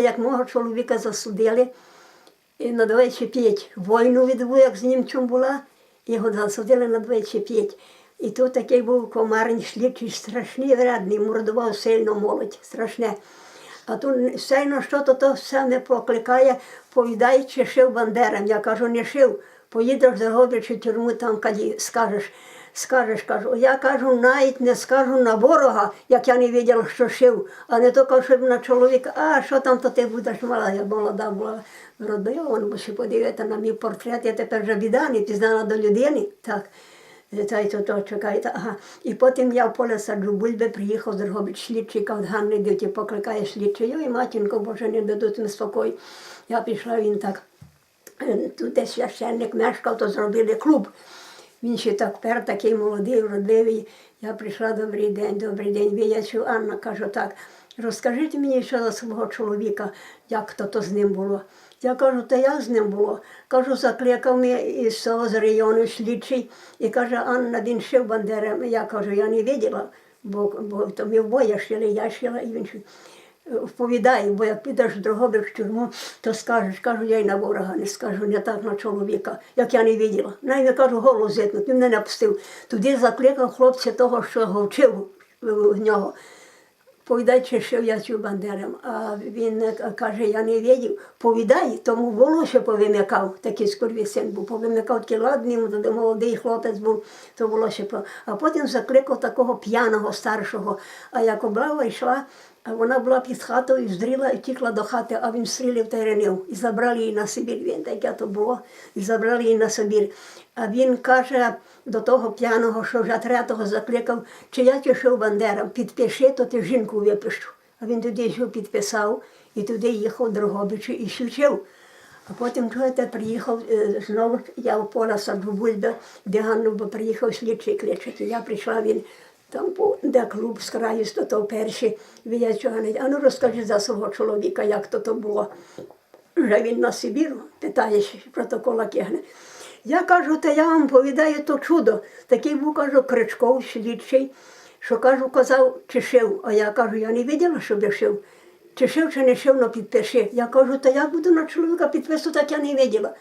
Як мого чоловіка засудили і на 25 війну відбув, як з німцем була, його засудили на 25. І тут такий був комарень слідчий, страшний вредний, мордував сильно молодь, страшне. А тут сильно що то, то саме прокликає, повідає, чи шив бандерам. Я кажу, не шив, поїдеш Дрогобичу тюрму, там каді скажеш. Скажеш, кажу, я кажу, навіть не скажу на ворога, як я не виділа, що шив, а не кажу, щоб на чоловіка, а що там то ти будеш мала, я молода була родойована, бо ще подивити на мій портрет, я тепер вже біда, не пізнала до людини. Так. Та й то, то чекайте, ага. І потім я в поле саджу бульби, приїхав з Дрогобич слідчий, кав Ганни діти покликає слідчий, ой, матінко, боже, не дадуть мені спокій. Я пішла, він так, е, тут десь священник мешкав, то зробили клуб. Він ще так пер, такий молодий, вродливий. Я прийшла, добрий день, добрий день. Виячу, Анна, кажу так, розкажіть мені що за свого чоловіка, як то, то з ним було. Я кажу, та як з ним було? Кажу, закликав мене із того з району слідчий і каже, Анна, він шив бандерами. Я кажу, я не виділа, бо, бо то ми вбоє шили, я шила, і він шив. Вповідаю, бо як підеш в в тюрму, то скажеш, кажу, я й на ворога не скажу, не так на чоловіка, як я не виділа. Навіть я кажу, голос зитнуть, він мене не пустив. Тоді закликав хлопця того, що його вчив в нього. Повідай, чи я цю бандерам. А він каже, я не видів. Повідай, тому волосся повимикав, такий скорвий син був, повимикав такий ладний, молодий хлопець був, то волосся. А потім закликав такого п'яного старшого. А як облава йшла, а вона була під хатою, здріла і тікла до хати, а він стрілив та й ранив. І забрали її на Сибір. Він таке то було, і забрали її на Сибір. А він каже до того п'яного, що вже третього закликав, чи я тішив бандерам, підпиши, то ти жінку випишу. А він тоді йшов, підписав, і туди їхав Дрогобичу і свічив. А потім чуєте, приїхав е, знову, я в поля саджу бульби, де Ганну, приїхав слідчий кличати. Я прийшла, він там був, де клуб з краю, то то перший. Я не а ну розкажи за свого чоловіка, як то то було. Вже він на Сибіру, питає, протокола кигне. Я кажу, та я вам повідаю то чудо. Такий був, кажу, кричков слідчий, що кажу, казав, чи шив. А я кажу, я не виділа, щоб я шив. Чи шив, чи не шив, ну підпиши. Я кажу, та як буду на чоловіка підписувати, так я не виділа.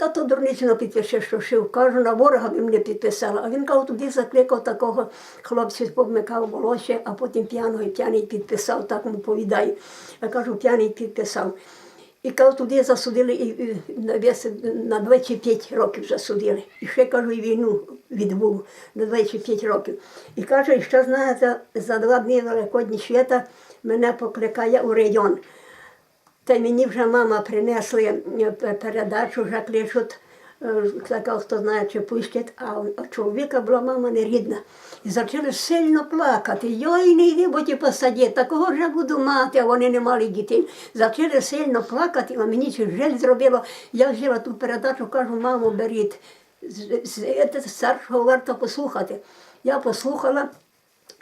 Та то дурницю не підпише, що шив. Кажу, на ворога би мене підписала. А він каже, туди закликав такого хлопця, повмикав волосся, а потім п'яного і п'яний підписав, так йому повідаю. Я кажу, п'яний підписав. І кажу, туди засудили і, на на 25 років засудили. І ще кажу, і війну відбув на 25 років. І каже, ще знаєте, за два дні Великодні свята мене покликає у район. Та мені вже мама принесли е, передачу, вже кличуть, е, хто знає, чи пустять, а чоловіка була мама нерідна. І почали сильно плакати. Йой, не йди, бо ті посадять, такого вже буду мати, а вони не мали дітей. Почали сильно плакати, а мені чи жаль зробило. Я взяла ту передачу, кажу, мамо, беріть. Старшого варто послухати. Я послухала.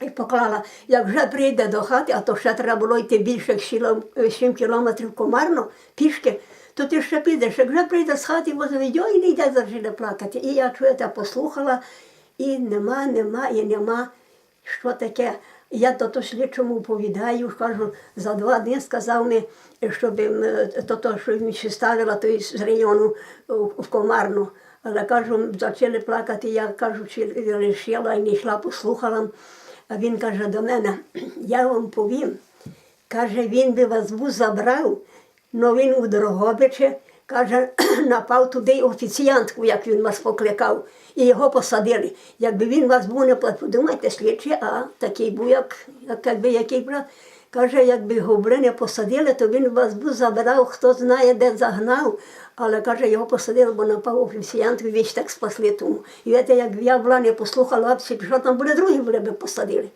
І поклала, як вже прийде до хати, а то ще треба було йти більше як сіло- е, кілометрів комарно, пішки, то ти ще підеш. Як вже прийде з хати, возить, ой, не йде завжди плакати. І я чуєте, послухала, і нема, нема, і нема. Що таке? Я то то слідчому повідаю, кажу, за два дні сказав мені, щоб то, то що він ще ставила той з району в комарну. Але кажу, почали плакати, я кажу, чи лишила і не йшла, послухала. А він каже до мене, я вам повім. Каже, він би вас був забрав, але він у Дрогобичі, каже, напав туди офіціантку, як він вас покликав, і його посадили. Якби він вас був не платив, подумайте, слідчий, а такий був, як, як якби який брат. Каже, якби його не посадили, то він вас був забрав, хто знає, де загнав. Але каже, його посадили, бо напав офіціант, і віч так спасли тому. І знаєте, як я була не послухала, що там були другі були би посадили.